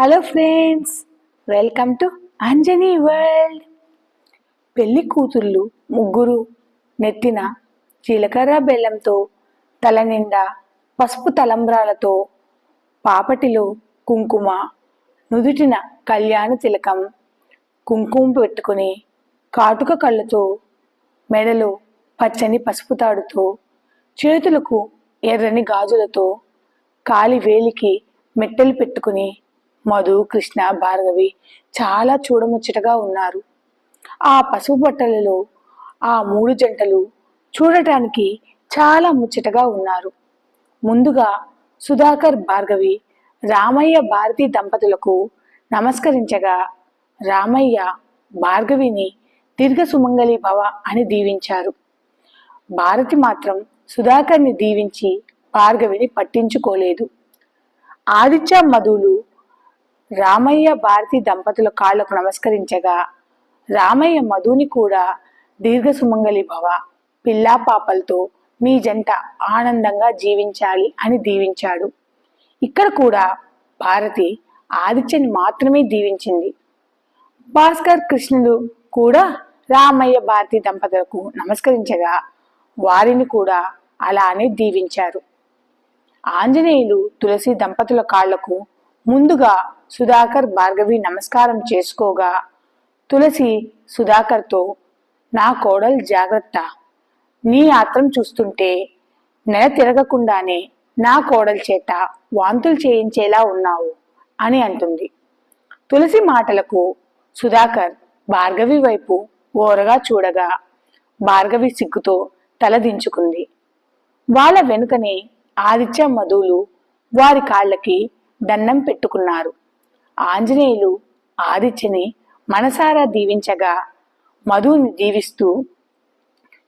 Hello friends welcome to Anjani world పెళ్ళి కూతుళ్ళు ముగ్గురు నెత్తిన జీలకర్ర బెల్లంతో తల నిండా పసుపు తలంబ్రాలతో పాపటిలో కుంకుమ నుదుటిన కళ్యాణ తిలకం కుంకుమ పెట్టుకుని కాటుక కళ్ళతో మెడలో పచ్చని పసుపు తాడుతో చేతులకు ఎర్రని గాజులతో కాలి వేలికి మెట్టెలు పెట్టుకుని మధు కృష్ణ భార్గవి చాలా చూడముచ్చటగా ఉన్నారు. ఆ పసుపు బట్టలలో ఆ మూడు జంటలు చూడటానికి చాలా ముచ్చటగా ఉన్నారు. ముందుగా సుధాకర్ భార్గవి రామయ్య భారతి దంపతులకు నమస్కరించగా రామయ్య భార్గవిని దీర్ఘ సుమంగళి భవ అని దీవించారు. భారతి మాత్రం సుధాకర్ని దీవించి భార్గవిని పట్టించుకోలేదు. ఆదిత్య మధులు రామయ్య భారతి దంపతుల కాళ్ళకు నమస్కరించగా రామయ్య మధుని కూడా దీర్ఘసుమంగళి భవ పిల్లా పాపలతో మీ జంట ఆనందంగా జీవించాలి అని దీవించాడు. ఇక్కడ కూడా భారతి ఆదిత్యని మాత్రమే దీవించింది. భాస్కర్ కృష్ణుడు కూడా రామయ్య భారతి దంపతులకు నమస్కరించగా వారిని కూడా అలానే దీవించారు. ఆంజనేయులు తులసి దంపతుల కాళ్ళకు ముందుగా సుధాకర్ భార్గవి నమస్కారం చేసుకోగా. తులసి సుధాకర్తో నా కోడలు జాగ్రత్త. నీ ఆత్రం చూస్తుంటే నెల తిరగకుండానే నా కోడల చేత వాంతులు చేయించేలా ఉన్నావు అని అంటుంది. తులసి మాటలకు సుధాకర్ భార్గవి వైపు ఓరగా చూడగా భార్గవి సిగ్గుతో తలదించుకుంది వాళ్ళ వెనుకనే ఆదిత్య మధులు వారి కాళ్ళకి దండం పెట్టుకున్నారు. ఆంజనేయులు ఆదిత్యని మనసారా దీవించగా మధుని దీవిస్తూ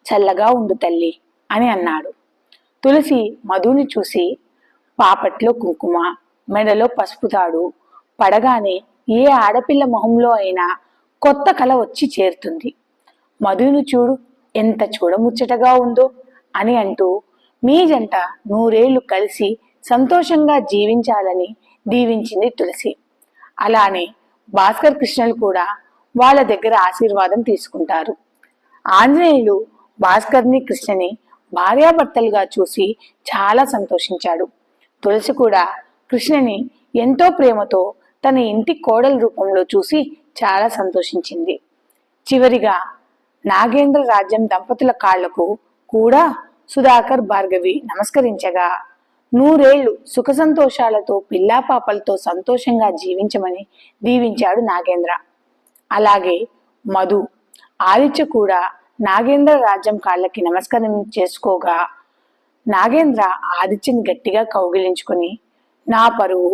చల్లగా ఉండు తల్లి అని అన్నాడు. తులసి మధుని చూసి పాపట్లో కుంకుమ మెడలో పసుపు తాడు పడగానే ఏ ఆడపిల్ల మొహంలో అయినా కొత్త కళ వచ్చి చేరుతుంది. మధుని చూడు ఎంత చూడముచ్చటగా ఉందో అని అంటూ మీ జంట నూరేళ్ళు కలిసి సంతోషంగా జీవించాలని దీవించింది తులసి. అలానే భాస్కర్ కృష్ణలు కూడా వాళ్ళ దగ్గర ఆశీర్వాదం తీసుకుంటారు. ఆంజనేయులు భాస్కర్ని కృష్ణని భార్యాభర్తలుగా చూసి చాలా సంతోషించాడు. తులసి కూడా కృష్ణని ఎంతో ప్రేమతో తన ఇంటి కోడల రూపంలో చూసి చాలా సంతోషించింది. చివరిగా నాగేంద్ర రాజ్యం దంపతుల కాళ్ళకు కూడా సుధాకర్ భార్గవి నమస్కరించగా నూరేళ్ళు సుఖ సంతోషాలతో పిల్లా పాపలతో సంతోషంగా జీవించమని దీవించాడు నాగేంద్ర. అలాగే మధు ఆదిత్య కూడా నాగేంద్ర రాజ్యం కాళ్ళకి నమస్కారం చేసుకోగా నాగేంద్ర ఆదిత్యని గట్టిగా కౌగిలించుకుని నా పరువు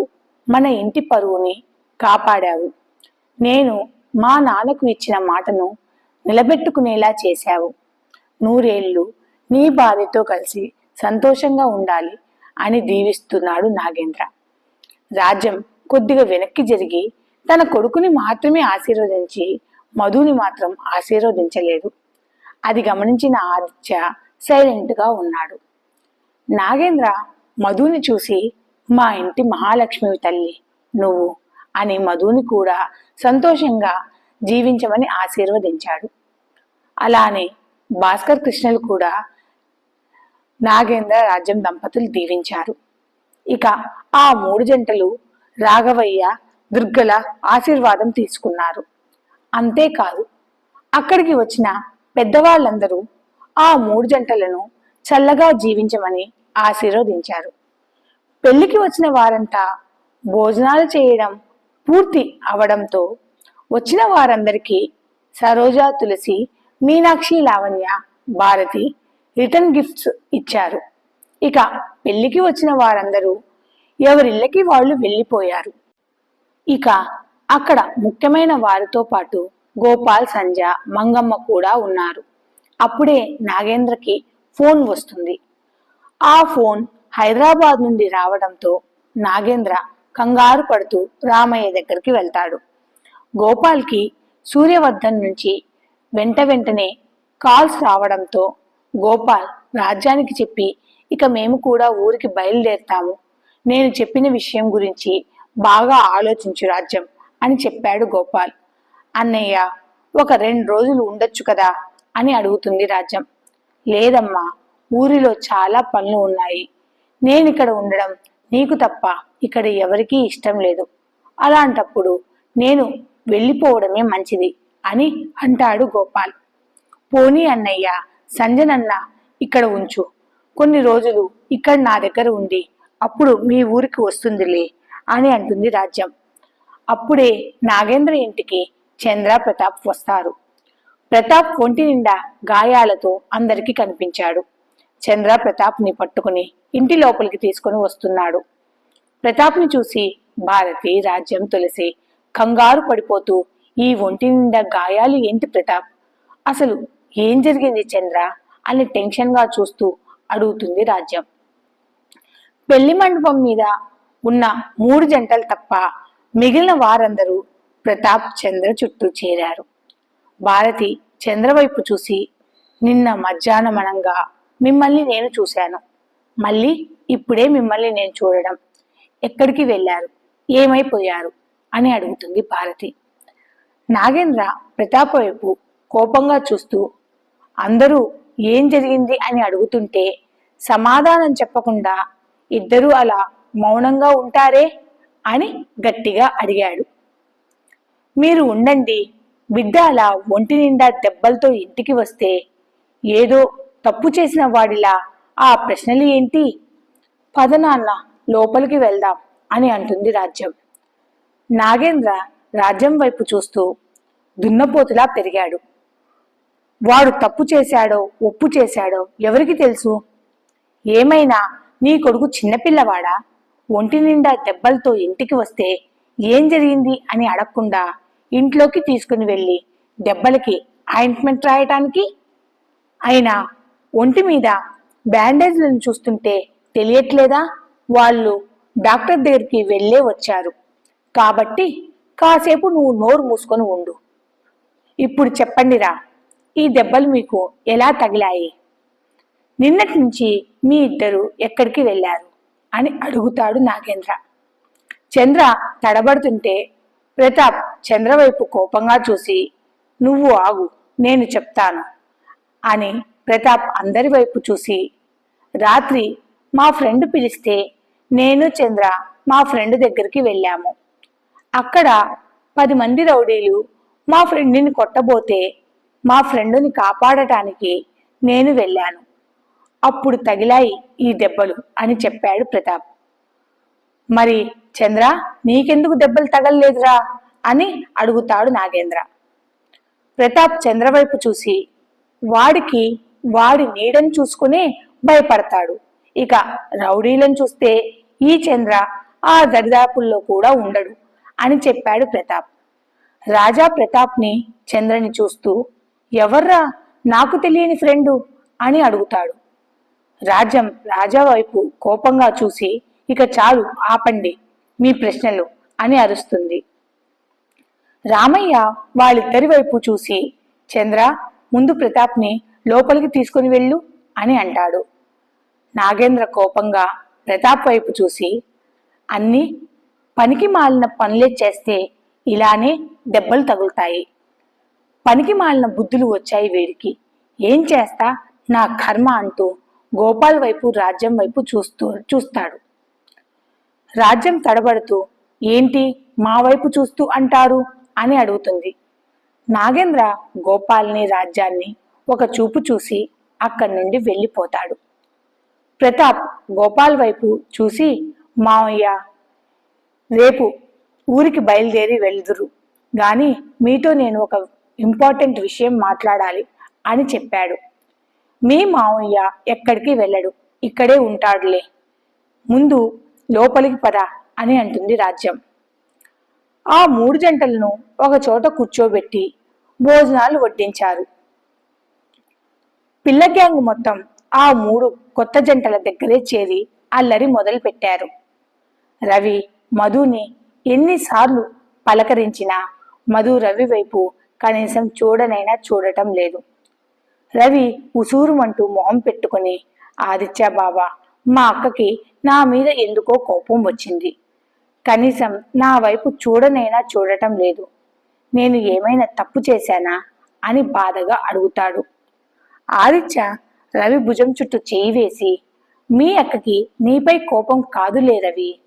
మన ఇంటి పరువుని కాపాడావు. నేను మా నాన్నకు ఇచ్చిన మాటను నిలబెట్టుకునేలా చేశావు. నూరేళ్ళు నీ భార్యతో కలిసి సంతోషంగా ఉండాలి. అని దీవిస్తున్నాడు నాగేంద్ర. రాజ్యం కొద్దిగా వెనక్కి జరిగి తన కొడుకుని మాత్రమే ఆశీర్వదించి మధుని మాత్రం ఆశీర్వదించలేదు. అది గమనించిన ఆదిత్య సైలెంట్గా ఉన్నాడు. నాగేంద్ర మధుని చూసి మా ఇంటి మహాలక్ష్మి తల్లి నువ్వు అని మధుని కూడా సంతోషంగా జీవించమని ఆశీర్వదించాడు. అలానే భాస్కర్ కృష్ణలు కూడా నాగేంద్ర రాజ్యం దంపతులు దీవించారు. ఇక ఆ మూడు జంటలు రాఘవయ్య దుర్గల ఆశీర్వాదం తీసుకున్నారు. అంతేకాదు అక్కడికి వచ్చిన పెద్దవాళ్ళందరూ ఆ మూడు జంటలను చల్లగా జీవించమని ఆశీర్వదించారు. పెళ్ళికి వచ్చిన వారంతా భోజనాలు చేయడం పూర్తి అవడంతో వచ్చిన వారందరికీ సరోజా తులసి మీనాక్షి లావణ్య భారతి రిటర్న్ గిఫ్ట్స్ ఇచ్చారు. ఇక పెళ్ళికి వచ్చిన వారందరూ ఎవరిళ్ళకి వాళ్ళు వెళ్ళిపోయారు. ఇక అక్కడ ముఖ్యమైన వారితో పాటు గోపాల్ సంజ మంగమ్మ కూడా ఉన్నారు. అప్పుడే నాగేంద్రకి ఫోన్ వస్తుంది. ఆ ఫోన్ హైదరాబాద్ నుండి రావడంతో నాగేంద్ర కంగారు పడుతూ రామయ్య దగ్గరికి వెళ్తాడు. గోపాల్కి సూర్యవర్ధన్ నుంచి వెంట వెంటనే కాల్స్ రావడంతో గోపాల్ రాజ్యానికి చెప్పి ఇక మేము కూడా ఊరికి బయలుదేరుతాము. నేను చెప్పిన విషయం గురించి బాగా ఆలోచించు రాజ్యం అని చెప్పాడు గోపాల్. అన్నయ్య ఒక రెండు రోజులు ఉండొచ్చు కదా అని అడుగుతుంది రాజ్యం. లేదమ్మా ఊరిలో చాలా పనులు ఉన్నాయి. నేను ఇక్కడ ఉండడం నీకు తప్ప ఇక్కడ ఎవరికీ ఇష్టం లేదు. అలాంటప్పుడు నేను వెళ్ళిపోవడమే మంచిది అని అంటాడు గోపాల్. పోనీ అన్నయ్య సంజనన్న ఇక్కడ ఉంచు. కొన్ని రోజులు ఇక్కడ నా దగ్గర ఉండి అప్పుడు మీ ఊరికి వస్తుందిలే అని అంటుంది రాజ్యం. అప్పుడే నాగేంద్ర ఇంటికి చంద్ర ప్రతాప్ వస్తారు. ప్రతాప్ ఒంటి నిండా గాయాలతో అందరికీ కనిపించాడు. చంద్ర ప్రతాప్ని పట్టుకుని ఇంటి లోపలికి తీసుకుని వస్తున్నాడు. ప్రతాప్ని చూసి భారతి రాజ్యం తులసి కంగారు పడిపోతూ ఈ ఒంటి నిండా గాయాలు ఏంటి ప్రతాప్? అసలు ఏం జరిగింది చంద్ర? అని టెన్షన్గా చూస్తూ అడుగుతుంది రాజ్యం. పెళ్ళి మండపం మీద ఉన్న మూడు జంటలు తప్ప మిగిలిన వారందరూ ప్రతాప్ చంద్ర చుట్టూ చేరారు. భారతి చంద్ర వైపు చూసి నిన్న మధ్యాహ్నమనంగా మిమ్మల్ని నేను చూశాను. మళ్ళీ ఇప్పుడే మిమ్మల్ని నేను చూడడం. ఎక్కడికి వెళ్ళారు? ఏమైపోయారు? అని అడుగుతుంది భారతి. నాగేంద్ర ప్రతాప్ వైపు కోపంగా చూస్తూ అందరూ ఏం జరిగింది అని అడుగుతుంటే సమాధానం చెప్పకుండా ఇద్దరూ అలా మౌనంగా ఉంటారే అని గట్టిగా అడిగాడు. మీరు ఉండండి బిడ్డ అలా ఒంటి నిండా దెబ్బలతో ఇంటికి వస్తే ఏదో తప్పు చేసిన వాడిలా ఆ ప్రశ్నలు ఏంటి? పద నాన్న లోపలికి వెళ్దాం అని అంటుంది రాజ్యం. నాగేంద్ర రాజ్యం వైపు చూస్తూ దున్నపోతులా పెరిగాడు. వాడు తప్పు చేశాడో ఒప్పు చేశాడో ఎవరికి తెలుసు? ఏమైనా నీ కొడుకు చిన్నపిల్లవాడా ఒంటి నిండా దెబ్బలతో ఇంటికి వస్తే ఏం జరిగింది అని అడగకుండా ఇంట్లోకి తీసుకుని వెళ్ళి దెబ్బలకి ఆయింట్మెంట్ రాయటానికి? అయినా ఒంటి మీద బ్యాండేజ్లను చూస్తుంటే తెలియట్లేదా? వాళ్ళు డాక్టర్ దగ్గరికి వెళ్ళే వచ్చారు. కాబట్టి కాసేపు నువ్వు నోరు మూసుకొని ఉండు. ఇప్పుడు చెప్పండిరా ఈ దెబ్బలు మీకు ఎలా తగిలాయి? నిన్నటి నుంచి మీ ఇద్దరు ఎక్కడికి వెళ్ళారు? అని అడుగుతాడు నాగేంద్ర. చంద్ర తడబడుతుంటే ప్రతాప్ చంద్ర వైపు కోపంగా చూసి నువ్వు ఆగు నేను చెప్తాను అని ప్రతాప్ అందరి వైపు చూసి రాత్రి మా ఫ్రెండ్ పిలిస్తే నేను చంద్ర మా ఫ్రెండ్ దగ్గరికి వెళ్ళాము. అక్కడ పది మంది రౌడీలు మా ఫ్రెండ్ని కొట్టబోతే మా ఫ్రెండుని కాపాడటానికి నేను వెళ్ళాను. అప్పుడు తగిలాయి ఈ దెబ్బలు అని చెప్పాడు ప్రతాప్. మరి చంద్ర నీకెందుకు దెబ్బలు తగలలేదురా? అని అడుగుతాడు నాగేంద్ర. ప్రతాప్ చంద్ర వైపు చూసి వాడికి వాడి నీడని చూసుకునే భయపడతాడు. ఇక రౌడీలను చూస్తే ఈ చంద్ర ఆ దరిదాపుల్లో కూడా ఉండడు అని చెప్పాడు ప్రతాప్. రాజా ప్రతాప్ని చంద్రని చూస్తూ ఎవర్రా? నాకు తెలియని ఫ్రెండు అని అడుగుతాడు. రాజ్యం రాజా వైపు కోపంగా చూసి ఇక చాలు ఆపండి మీ ప్రశ్నలు అని అరుస్తుంది. రామయ్య వాళ్ళిద్దరి వైపు చూసి చంద్ర ముందు ప్రతాప్ని లోపలికి తీసుకుని వెళ్ళు అని అంటాడు. నాగేంద్ర కోపంగా ప్రతాప్ వైపు చూసి అన్నీ పనికి మాలిన పనులే చేస్తే ఇలానే దెబ్బలు తగులుతాయి. పనికి మాలిన బుద్ధులు వచ్చాయి వీడికి. ఏం చేస్తా? నా కర్మ అంటూ గోపాల్ వైపు రాజ్యం వైపు చూస్తూ చూస్తాడు. రాజ్యం తడబడుతూ ఏంటి? మా వైపు చూస్తూ అంటారు? అని అడుగుతుంది. నాగేంద్ర గోపాల్ని రాజ్యాన్ని ఒక చూపు చూసి అక్కడి నుండి వెళ్ళిపోతాడు. ప్రతాప్ గోపాల్ వైపు చూసి మావయ్య రేపు ఊరికి బయలుదేరి వెళ్దురు. గాని మీతో నేను ఒక ఇంపార్టెంట్ విషయం మాట్లాడాలి అని చెప్పాడు. మీ మావయ్య ఎక్కడికి వెళ్ళడు ఇక్కడే ఉంటాడులే. ముందు లోపలికి పద అని అంటుంది రాజ్యం. ఆ మూడు జంటలను ఒక చోట కూర్చోబెట్టి భోజనాలు వడ్డించారు. పిల్ల గ్యాంగ్ మొత్తం ఆ మూడు కొత్త జంటల దగ్గరే చేరి అల్లరి మొదలు పెట్టారు రవి మధుని ఎన్నిసార్లు పలకరించినా మధు రవి వైపు కనీసం చూడనైనా చూడటం లేదు. రవి ఉసూరుమంటూ మొహం పెట్టుకుని ఆదిత్య బాబా మా అక్కకి నా మీద ఎందుకో కోపం వచ్చింది. కనీసం నా వైపు చూడనైనా చూడటం లేదు. నేను ఏమైనా తప్పు చేశానా? అని బాధగా అడుగుతాడు. ఆదిత్య రవి భుజం చుట్టూ చేయి వేసి మీ అక్కకి నీపై కోపం కాదులే రవి.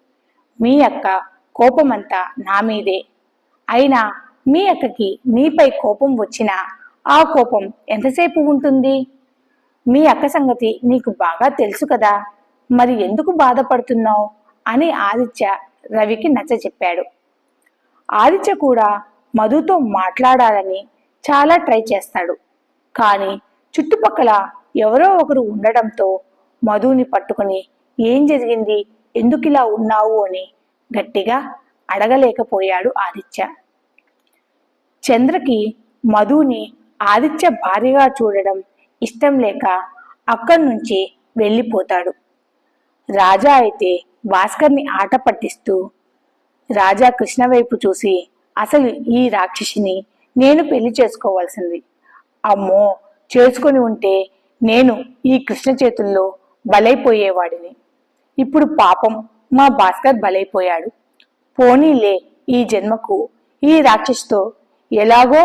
మీ అక్క కోపమంతా నా మీదే. అయినా మీ అక్కకి మీపై కోపం వచ్చినా ఆ కోపం ఎంతసేపు ఉంటుంది? మీ అక్క సంగతి నీకు బాగా తెలుసు కదా మరి ఎందుకు బాధపడుతున్నావు? అని ఆదిత్య రవికి నచ్చ చెప్పాడు. ఆదిత్య కూడా మధుతో మాట్లాడాలని చాలా ట్రై చేస్తాడు. కానీ చుట్టుపక్కల ఎవరో ఒకరు ఉండడంతో మధుని పట్టుకుని ఏం జరిగింది? ఎందుకు ఇలా ఉన్నావు? అని గట్టిగా అడగలేకపోయాడు ఆదిత్య. చంద్రకి మధుని ఆదిత్య భార్యగా చూడడం ఇష్టం లేక అక్కడి నుంచి వెళ్ళిపోతాడు. రాజా అయితే భాస్కర్ని ఆట పట్టిస్తూ రాజా కృష్ణ వైపు చూసి అసలు ఈ రాక్షసిని నేను పెళ్ళి చేసుకోవాల్సింది. అమ్మో చేసుకొని ఉంటే నేను ఈ కృష్ణ చేతుల్లో బలైపోయేవాడిని. ఇప్పుడు పాపం మా భాస్కర్ బలైపోయాడు. పోనీలే ఈ జన్మకు ఈ రాక్షసుతో ఎలాగో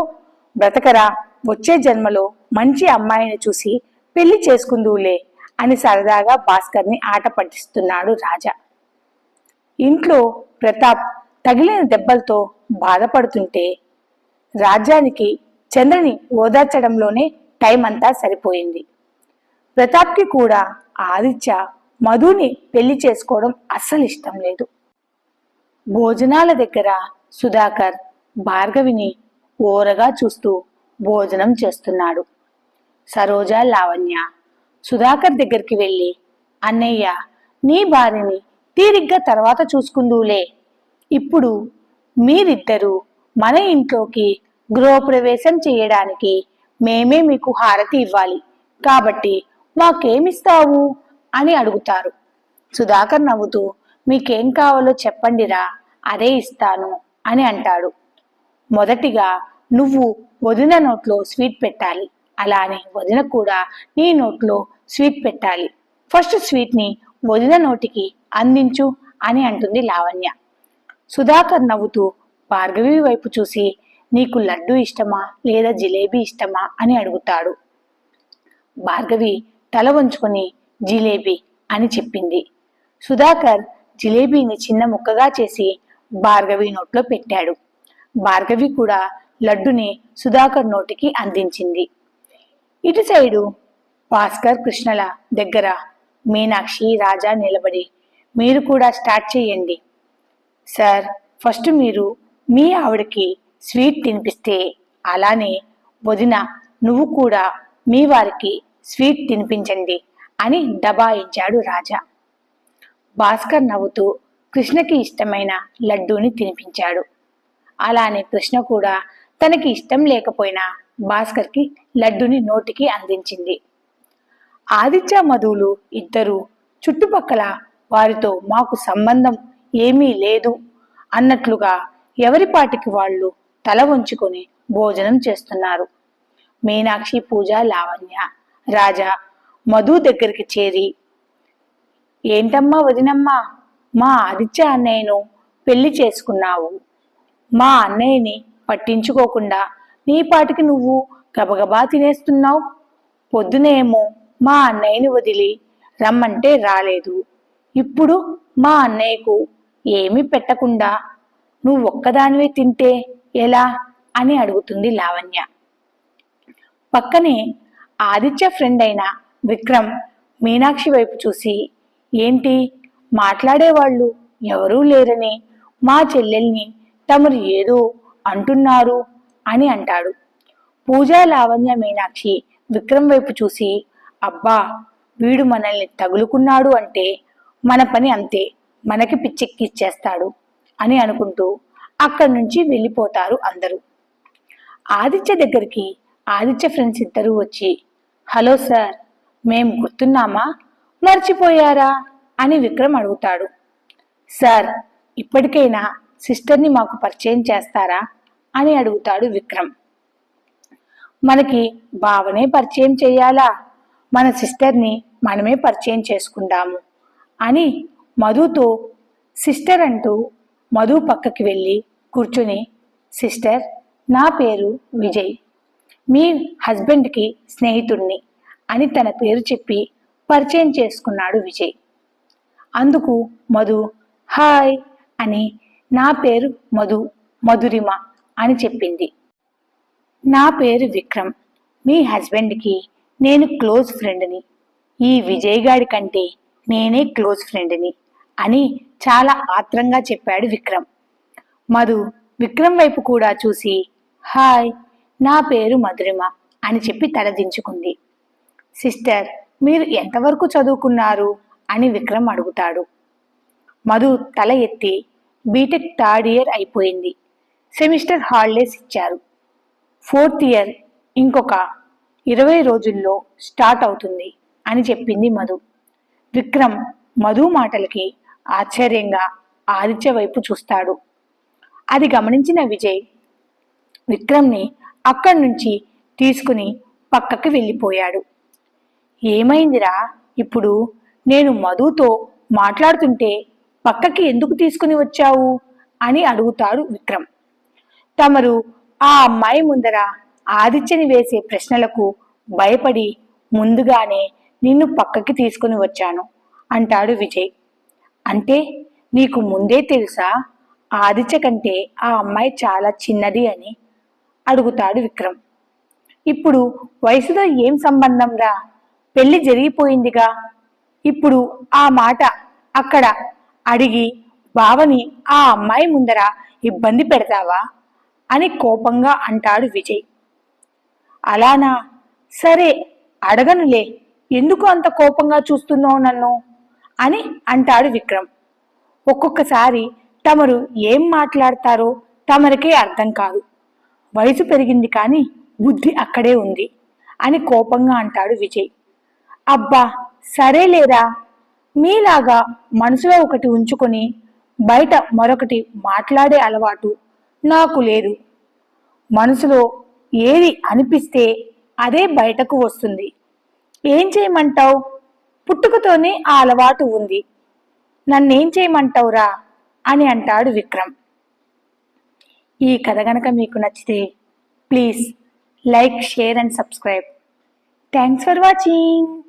బ్రతకరా వచ్చే జన్మలో మంచి అమ్మాయిని చూసి పెళ్ళి చేసుకుందువులే అని సరదాగా భాస్కర్ని ఆట పట్టిస్తున్నాడు రాజా. ఇంట్లో ప్రతాప్ తగిలిన దెబ్బలతో బాధపడుతుంటే రాజ్యానికి చంద్రని ఓదార్చడంలోనే టైం అంతా సరిపోయింది. ప్రతాప్కి కూడా ఆదిత్య మధుని పెళ్ళి చేసుకోవడం అస్సలు ఇష్టం లేదు. భోజనాల దగ్గర సుధాకర్ భార్గవిని ఓరగా చూస్తూ భోజనం చేస్తున్నాడు. సరోజ లావణ్య సుధాకర్ దగ్గరికి వెళ్ళి అన్నయ్య నీ భార్యని తీరిగ్గా తర్వాత చూసుకుందులే ఇప్పుడు మీరిద్దరూ మన ఇంట్లోకి గృహప్రవేశం చేయడానికి మేమే మీకు హారతి ఇవ్వాలి. కాబట్టి మాకేమిస్తావు? అని అడుగుతారు. సుధాకర్ నవ్వుతూ మీకేం కావాలో చెప్పండిరా అదే ఇస్తాను అని అంటాడు. మొదటిగా నువ్వు వదిన నోట్లో స్వీట్ పెట్టాలి. అలానే వదిన కూడా నీ నోట్లో స్వీట్ పెట్టాలి. ఫస్ట్ స్వీట్ని వదిన నోటికి అందించు అని అంటుంది లావణ్య. సుధాకర్ నవ్వుతూ భార్గవి వైపు చూసి నీకు లడ్డు ఇష్టమా? లేదా జిలేబీ ఇష్టమా? అని అడుగుతాడు. భార్గవి తల వంచుకొని జిలేబీ అని చెప్పింది. సుధాకర్ జిలేబీని చిన్న ముక్కగా చేసి భార్గవి నోట్లో పెట్టాడు. భార్గవి కూడా లడ్డుని సుధాకర్ నోటికి అందించింది. ఇటు సైడు భాస్కర్ కృష్ణల దగ్గర మీనాక్షి రాజా నిలబడి మీరు కూడా స్టార్ట్ చేయండి. సార్ ఫస్ట్ మీరు మీ ఆవిడకి స్వీట్ తినిపిస్తే అలానే వదిన నువ్వు కూడా మీ వారికి స్వీట్ తినిపించండి అని దబాయించాడు రాజా. భాస్కర్ నవ్వుతూ కృష్ణకి ఇష్టమైన లడ్డూని తినిపించాడు. అలానే కృష్ణ కూడా తనకి ఇష్టం లేకపోయినా భాస్కర్కి లడ్డుని నోటికి అందించింది. ఆదిత్య మధువులు ఇద్దరు చుట్టుపక్కల వారితో మాకు సంబంధం ఏమీ లేదు అన్నట్లుగా ఎవరిపాటికి వాళ్ళు తల వంచుకొని భోజనం చేస్తున్నారు. మీనాక్షి పూజ లావణ్య రాజా మధు దగ్గరికి చేరి ఏంటమ్మా వదినమ్మా మా ఆదిత్య అన్నయ్యను పెళ్ళి చేసుకున్నావు. మా అన్నయ్యని పట్టించుకోకుండా నీ పాటికి నువ్వు గబగబా తినేస్తున్నావు. పొద్దునేమో మా అన్నయ్యని వదిలి రమ్మంటే రాలేదు. ఇప్పుడు మా అన్నయ్యకు ఏమీ పెట్టకుండా నువ్వు ఒక్కదానివే తింటే ఎలా? అని అడుగుతుంది లావణ్య. పక్కనే ఆదిత్య ఫ్రెండ్ అయిన విక్రమ్ మీనాక్షి వైపు చూసి ఏంటి? మాట్లాడేవాళ్ళు ఎవరూ లేరని మా చెల్లెల్ని తమరు ఏదో అంటున్నారు అని అంటాడు. పూజా లావణ్య మీనాక్షి విక్రమ్ వైపు చూసి అబ్బా వీడు మనల్ని తగులుకున్నాడు అంటే మన పని అంతే మనకి పిచ్చెక్కిచ్చేస్తాడు అని అనుకుంటూ అక్కడి నుంచి వెళ్ళిపోతారు అందరూ. ఆదిత్య దగ్గరికి ఆదిత్య ఫ్రెండ్స్ ఇద్దరూ వచ్చి హలో సార్ మేం గుర్తున్నామా? మర్చిపోయారా? అని విక్రమ్ అడుగుతాడు. సార్ ఇప్పటికైనా సిస్టర్ని మాకు పరిచయం చేస్తారా అని అడుగుతాడు విక్రమ్. మనకి బావనే పరిచయం చేయాలా? మన సిస్టర్ని మనమే పరిచయం చేసుకుందాము అని మధుతో సిస్టర్ అంటూ మధు పక్కకి వెళ్ళి కూర్చుని సిస్టర్ నా పేరు విజయ్. మీ హస్బెండ్కి స్నేహితుణ్ణి అని తన పేరు చెప్పి పరిచయం చేసుకున్నాడు విజయ్. అందుకు మధు హాయ్ అని నా పేరు మధు మధురిమ అని చెప్పింది. నా పేరు విక్రమ్. మీ హస్బెండ్కి నేను క్లోజ్ ఫ్రెండ్ని ఈ విజయ్ గాడి కంటే నేనే క్లోజ్ ఫ్రెండ్ని అని చాలా ఆత్రంగా చెప్పాడు విక్రమ్. మధు విక్రమ్ వైపు కూడా చూసి హాయ్ నా పేరు మధురిమ అని చెప్పి తలదించుకుంది. సిస్టర్ మీరు ఎంతవరకు చదువుకున్నారు? అని విక్రమ్ అడుగుతాడు. మధు తల ఎత్తి బీటెక్ థర్డ్ ఇయర్ అయిపోయింది. సెమిస్టర్ హాలిడేస్ ఇచ్చారు. ఫోర్త్ ఇయర్ ఇంకొక ఇరవై రోజుల్లో స్టార్ట్ అవుతుంది అని చెప్పింది మధు. విక్రమ్ మధు మాటలకి ఆశ్చర్యంగా ఆదిత్య వైపు చూస్తాడు. అది గమనించిన విజయ్ విక్రమ్ని అక్కడి నుంచి తీసుకుని పక్కకి వెళ్ళిపోయాడు. ఏమైందిరా? ఇప్పుడు నేను మధుతో మాట్లాడుతుంటే పక్కకి ఎందుకు తీసుకుని వచ్చావు? అని అడుగుతాడు విక్రమ్. తమరు ఆ అమ్మాయి ముందర ఆదిత్యని వేసే ప్రశ్నలకు భయపడి ముందుగానే నిన్ను పక్కకి తీసుకుని వచ్చాను అంటాడు విజయ్. అంటే నీకు ముందే తెలుసా? ఆదిత్య కంటే ఆ అమ్మాయి చాలా చిన్నది అని అడుగుతాడు విక్రమ్. ఇప్పుడు వయసుతో ఏం సంబంధం రా? పెళ్ళి జరిగిపోయిందిగా. ఇప్పుడు ఆ మాట అక్కడ అడిగి బావని ఆ అమ్మాయి ముందర ఇబ్బంది పెడతావా? అని కోపంగా అంటాడు విజయ్. అలానా? సరే అడగనులే. ఎందుకు అంత కోపంగా చూస్తున్నావు నన్ను? అని అంటాడు విక్రమ్. ఒక్కొక్కసారి తమరు ఏం మాట్లాడతారో తమరికే అర్థం కాదు. వయసు పెరిగింది కానీ బుద్ధి అక్కడే ఉంది అని కోపంగా అంటాడు విజయ్. అబ్బా సరేలేరా మీలాగా మనసులో ఒకటి ఉంచుకొని బయట మరొకటి మాట్లాడే అలవాటు నాకు లేదు. మనసులో ఏది అనిపిస్తే అదే బయటకు వస్తుంది. ఏం చేయమంటావు? పుట్టుకతోనే ఆ అలవాటు ఉంది. నన్నేం చేయమంటావురా? అని అంటాడు విక్రమ్. ఈ కథ గనక మీకు నచ్చితే please like share and subscribe. Thanks for watching.